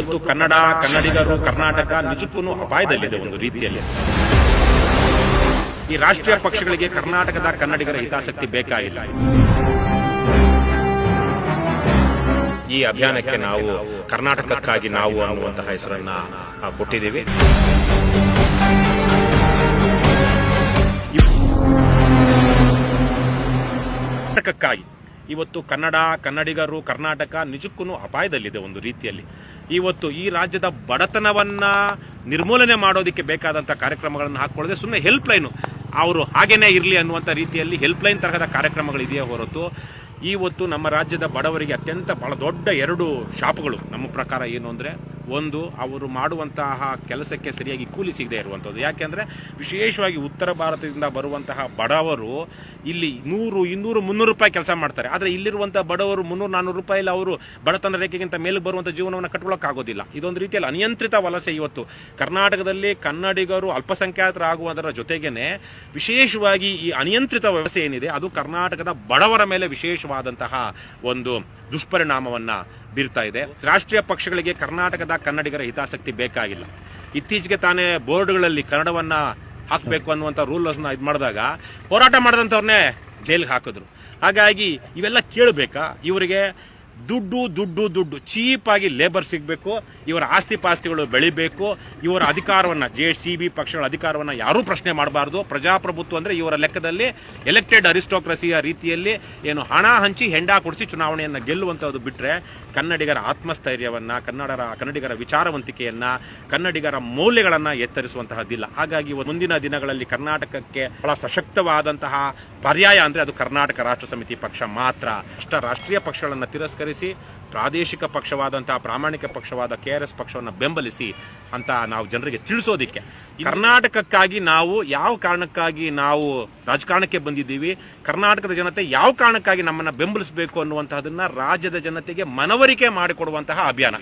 ಇವತ್ತು ಕನ್ನಡ, ಕನ್ನಡಿಗರು, ಕರ್ನಾಟಕ ನಿಜಕ್ಕೂ ಅಪಾಯದಲ್ಲಿದೆ ಒಂದು ರೀತಿಯಲ್ಲಿ. ಈ ರಾಷ್ಟ್ರೀಯ ಪಕ್ಷಗಳಿಗೆ ಕರ್ನಾಟಕದ ಕನ್ನಡಿಗರ ಹಿತಾಸಕ್ತಿ ಬೇಕಾಗಿಲ್ಲ ಈ ಅಭಿಯಾನಕ್ಕೆ ನಾವು ಕರ್ನಾಟಕಕ್ಕಾಗಿ ನಾವು ಅನ್ನುವಂತಹ ಹೆಸರನ್ನ ಕೊಟ್ಟಿದ್ದೀವಿ. ಕರ್ನಾಟಕಕ್ಕಾಗಿ ಇವತ್ತು ಕನ್ನಡ, ಕನ್ನಡಿಗರು, ಕರ್ನಾಟಕ ನಿಜಕ್ಕೂ ಅಪಾಯದಲ್ಲಿದೆ ಒಂದು ರೀತಿಯಲ್ಲಿ. ಇವತ್ತು ಈ ರಾಜ್ಯದ ಬಡತನವನ್ನ ನಿರ್ಮೂಲನೆ ಮಾಡೋದಕ್ಕೆ ಬೇಕಾದಂಥ ಕಾರ್ಯಕ್ರಮಗಳನ್ನು ಹಾಕೊಳ್ಳದೆ ಸುಮ್ಮನೆ ಹೆಲ್ಪ್ ಲೈನ್ ಅವರು ಹಾಗೇನೇ ಇರಲಿ ಅನ್ನುವಂಥ ರೀತಿಯಲ್ಲಿ ಹೆಲ್ಪ್ ಲೈನ್ ತರಹದ ಕಾರ್ಯಕ್ರಮಗಳಿದೆಯೇ ಹೊರತು ಇವತ್ತು ನಮ್ಮ ರಾಜ್ಯದ ಬಡವರಿಗೆ ಅತ್ಯಂತ ಬಹಳ ದೊಡ್ಡ ಎರಡು ಶಾಪಗಳು ನಮ್ಮ ಪ್ರಕಾರ ಏನು ಅಂದರೆ ಒಂದು ಅವರು ಮಾಡುವಂತಹ ಕೆಲಸಕ್ಕೆ ಸರಿಯಾಗಿ ಕೂಲಿ ಸಿಗದೆ ಇರುವಂಥದ್ದು. ಯಾಕೆಂದರೆ ವಿಶೇಷವಾಗಿ ಉತ್ತರ ಭಾರತದಿಂದ ಬರುವಂತಹ ಬಡವರು ಇಲ್ಲಿ ನೂರು, ಇನ್ನೂರು, ಮುನ್ನೂರು ರೂಪಾಯಿ ಕೆಲಸ ಮಾಡ್ತಾರೆ. ಆದರೆ ಇಲ್ಲಿರುವಂಥ ಬಡವರು ಮುನ್ನೂರು ನಾನ್ನೂರು ರೂಪಾಯಿಲಿ ಅವರು ಬಡತನ ರೇಖೆಗಿಂತ ಮೇಲೆ ಬರುವಂಥ ಜೀವನವನ್ನು ಕಟ್ಕೊಳ್ಳೋಕ್ಕಾಗೋದಿಲ್ಲ ಇದೊಂದು ರೀತಿಯಲ್ಲಿ ಅನಿಯಂತ್ರಿತ ವಲಸೆ ಇವತ್ತು. ಕರ್ನಾಟಕದಲ್ಲಿ ಕನ್ನಡಿಗರು ಅಲ್ಪಸಂಖ್ಯಾತರಾಗುವುದರ ಜೊತೆಗೇನೆ ವಿಶೇಷವಾಗಿ ಈ ಅನಿಯಂತ್ರಿತ ವ್ಯವಸ್ಥೆ ಏನಿದೆ, ಅದು ಕರ್ನಾಟಕದ ಬಡವರ ಮೇಲೆ ವಿಶೇಷವಾದಂತಹ ಒಂದು ದುಷ್ಪರಿಣಾಮವನ್ನ ಬೀರ್ತಾ ಇದೆ. ರಾಷ್ಟ್ರೀಯ ಪಕ್ಷಗಳಿಗೆ ಕರ್ನಾಟಕದ ಕನ್ನಡಿಗರ ಹಿತಾಸಕ್ತಿ ಬೇಕಾಗಿಲ್ಲ. ಇತ್ತೀಚೆಗೆ ತಾನೇ ಬೋರ್ಡ್ಗಳಲ್ಲಿ ಕನ್ನಡವನ್ನ ಹಾಕಬೇಕು ಅನ್ನುವಂಥ ರೂಲ್ಸ್ನ ಇದು ಮಾಡಿದಾಗ ಹೋರಾಟ ಮಾಡಿದಂಥವ್ರನ್ನೇ ಜೈಲಿಗೆ ಹಾಕಿದ್ರು. ಹಾಗಾಗಿ ಇವೆಲ್ಲ ಕೇಳಬೇಕಾ? ಇವರಿಗೆ ದುಡ್ಡು ದುಡ್ಡು ದುಡ್ಡು. ಚೀಪಾಗಿ ಲೇಬರ್ ಸಿಗಬೇಕು, ಇವರ ಆಸ್ತಿ ಪಾಸ್ತಿಗಳು ಬೆಳಿಬೇಕು, ಇವರ ಅಧಿಕಾರವನ್ನು ಜೆ ಸಿ ಬಿ ಪಕ್ಷಗಳ ಅಧಿಕಾರವನ್ನು ಯಾರೂ ಪ್ರಶ್ನೆ ಮಾಡಬಾರ್ದು. ಪ್ರಜಾಪ್ರಭುತ್ವ ಅಂದರೆ ಇವರ ಲೆಕ್ಕದಲ್ಲಿ ಎಲೆಕ್ಟೆಡ್ ಅರಿಸ್ಟೋಕ್ರಸಿಯ ರೀತಿಯಲ್ಲಿ ಏನು ಹಣ ಹಂಚಿ ಹೆಂಡ ಕೊಡಿಸಿ ಚುನಾವಣೆಯನ್ನು ಗೆಲ್ಲುವಂಥದ್ದು ಬಿಟ್ಟರೆ ಕನ್ನಡಿಗರ ಆತ್ಮಸ್ಥೈರ್ಯವನ್ನು, ಕನ್ನಡರ, ಕನ್ನಡಿಗರ ವಿಚಾರವಂತಿಕೆಯನ್ನು, ಕನ್ನಡಿಗರ ಮೌಲ್ಯಗಳನ್ನು ಎತ್ತರಿಸುವಂತಹದ್ದಿಲ್ಲ. ಹಾಗಾಗಿ ಮುಂದಿನ ದಿನಗಳಲ್ಲಿ ಕರ್ನಾಟಕಕ್ಕೆ ಬಹಳ ಸಶಕ್ತವಾದಂತಹ ಪರ್ಯಾಯ ಅಂದರೆ ಅದು ಕರ್ನಾಟಕ ರಾಷ್ಟ್ರ ಸಮಿತಿ ಪಕ್ಷ ಮಾತ್ರ. ಅಷ್ಟ ರಾಷ್ಟ್ರೀಯ ಪಕ್ಷಗಳನ್ನು ತಿರಸ್ಕರಿಸಿ ಪ್ರಾದೇಶಿಕ ಪಕ್ಷವಾದಂತಹ ಪ್ರಾಮಾಣಿಕ ಪಕ್ಷವಾದ ಕೆ ಆರ್ ಎಸ್ ಪಕ್ಷವನ್ನು ಬೆಂಬಲಿಸಿ ಅಂತ ನಾವು ಜನರಿಗೆ ತಿಳಿಸೋದಿಕ್ಕೆ. ಕರ್ನಾಟಕಕ್ಕಾಗಿ ನಾವು ಯಾವ ಕಾರಣಕ್ಕಾಗಿ ನಾವು ರಾಜಕಾರಣಕ್ಕೆ ಬಂದಿದ್ದೀವಿ ಕರ್ನಾಟಕದ ಜನತೆ ಯಾವ ಕಾರಣಕ್ಕಾಗಿ ನಮ್ಮನ್ನು ಬೆಂಬಲಿಸಬೇಕು ಅನ್ನುವಂತಹದನ್ನ ರಾಜ್ಯದ ಜನತೆಗೆ ಮನವರಿಕೆ ಮಾಡಿಕೊಡುವಂತಹ ಅಭಿಯಾನ.